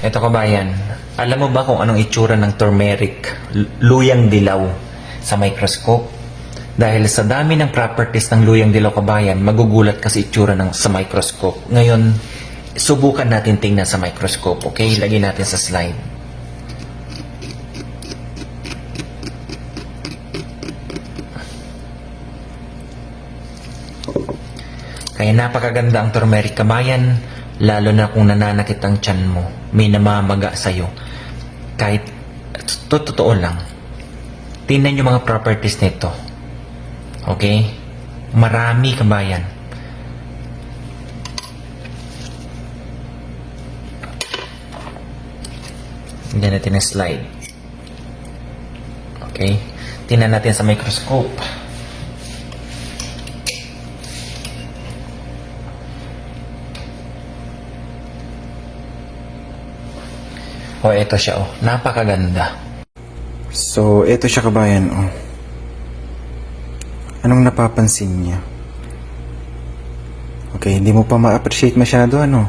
Ito kabayan, alam mo ba kung anong itsura ng turmeric, luyang dilaw, sa microscope? Dahil sa dami ng properties ng luyang dilaw kabayan, magugulat kasi itsura ng sa microscope. Ngayon, subukan natin tingnan sa microscope, okay? Lagyan natin sa slide. Kaya napakaganda ang turmeric kabayan, lalo na kung nananakit ang tiyan mo, may namamaga sa'yo. Kahit, to- totoo lang, tingnan yung mga properties nito. Okay? Marami kabayan. Hindi natin ang slide. Okay? Tingnan natin sa microscope. O, ito siya, oh. Napakaganda. So, eto siya kabayan, oh. Anong napapansin niya? Okay, hindi mo pa ma-appreciate masyado, ano?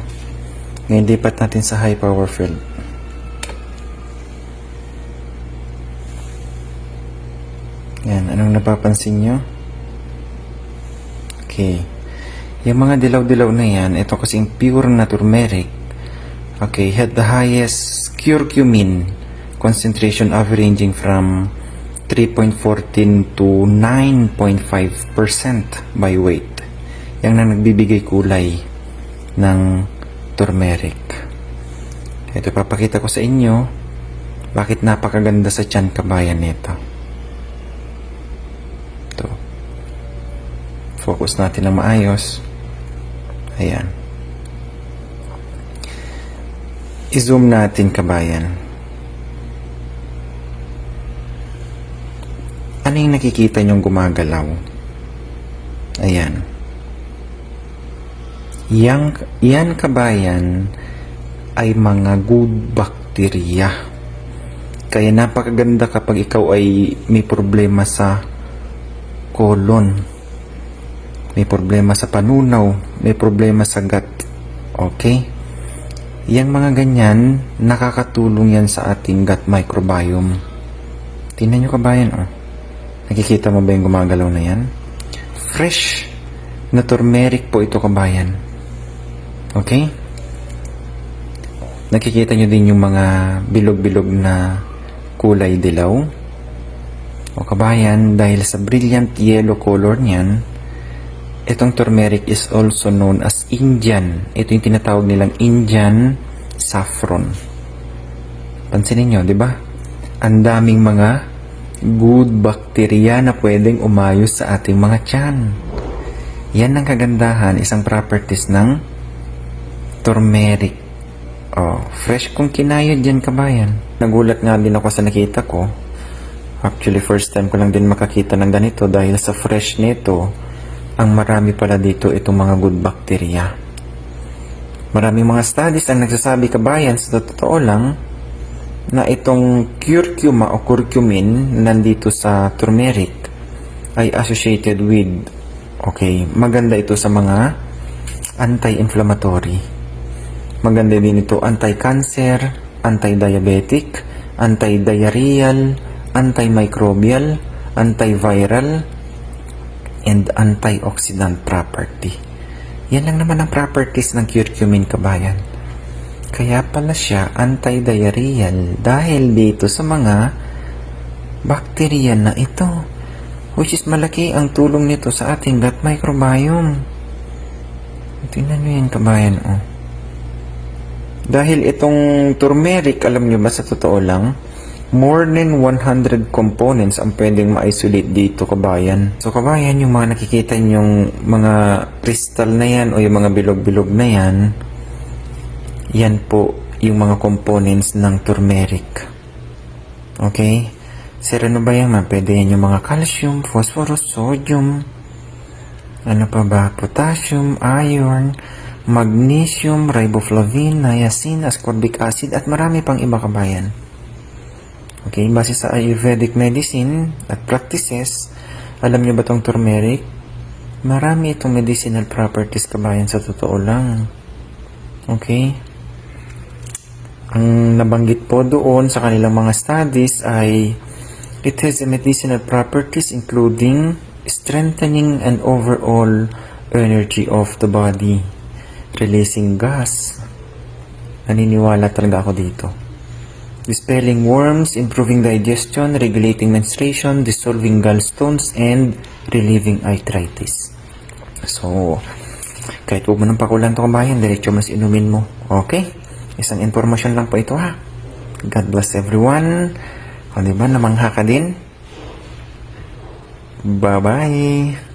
Ngayon, lipat natin sa high power field. Yan, anong napapansin niyo? Okay. Yung mga dilaw-dilaw na yan, ito kasing pure na turmeric, okay, had the highest curcumin concentration averaging from 3.14 to 9.5% by weight. Yan na nagbibigay kulay ng turmeric. Ito papakita ko sa inyo bakit napakaganda sa tiyan kabayan nito. Ito. Focus natin ng maayos. Ayan. I-zoom natin kabayan. Ano yung nakikita nyong gumagalaw? Ayan. Yang, yan kabayan ay mga good bacteria. Kaya napakaganda kapag ikaw ay may problema sa colon. May problema sa panunaw. May problema sa gut. Okay? Yang mga ganyan, nakakatulong yan sa ating gut microbiome. Tingnan nyo kabayan, oh. Nakikita mo ba yung gumagalaw na yan? Fresh na turmeric po ito kabayan. Okay? Nakikita nyo din yung mga bilog-bilog na kulay dilaw. O kabayan, dahil sa brilliant yellow color niyan, itong turmeric is also known as Indian. Ito yung tinatawag nilang Indian saffron. Pansinin nyo, di ba? Ang daming mga good bacteria na pwedeng umayos sa ating mga tiyan. Yan ang kagandahan, isang properties ng turmeric. Oh, fresh kung kinayod yan kabayan. Nagulat nga din ako sa nakita ko. Actually, first time ko lang din makakita ng ganito dahil sa fresh nito, ang marami pala dito itong mga good bacteria. Maraming mga studies ang nagsasabi kabayan sa totoo lang na itong curcuma o curcumin nandito sa turmeric ay associated with okay, maganda ito sa mga anti-inflammatory. Maganda din ito anti-cancer, anti-diabetic, anti-diarrheal, antimicrobial, antiviral, and antioxidant property. Yan lang naman ang properties ng curcumin kabayan. Kaya pala siya anti-diarrheal dahil dito sa mga bacteria na ito. Which is malaki ang tulong nito sa ating gut microbiome. Tingnan nyo yan kabayan oh. Dahil itong turmeric, alam nyo ba sa totoo lang, more than 100 components ang pwedeng ma-isolate dito kabayan. So kabayan, yung mga nakikita nyong mga crystal na yan o yung mga bilog-bilog na yan, yan po yung mga components ng turmeric. Okay? Sir, ano ba yan? Pwede yan yung mga calcium, phosphorus, sodium, ano pa ba? Potassium, iron, magnesium, riboflavin, niacin, ascorbic acid, at marami pang iba kabayan. Okay, base sa Ayurvedic medicine at practices, alam niyo ba tong turmeric? Marami itong medicinal properties kabayan sa totoo lang. Okay? Ang nabanggit po doon sa kanilang mga studies ay it has medicinal properties including strengthening and overall energy of the body, releasing gas. Naniniwala talaga ako dito. Dispelling worms, improving digestion, regulating menstruation, dissolving gallstones, and relieving arthritis. So, kahit huwag mo nang pakulan to kabayan, diretso mas inumin mo. Okay? Isang informasyon lang po ito ha. God bless everyone. O diba, namangha ka din. Bye-bye.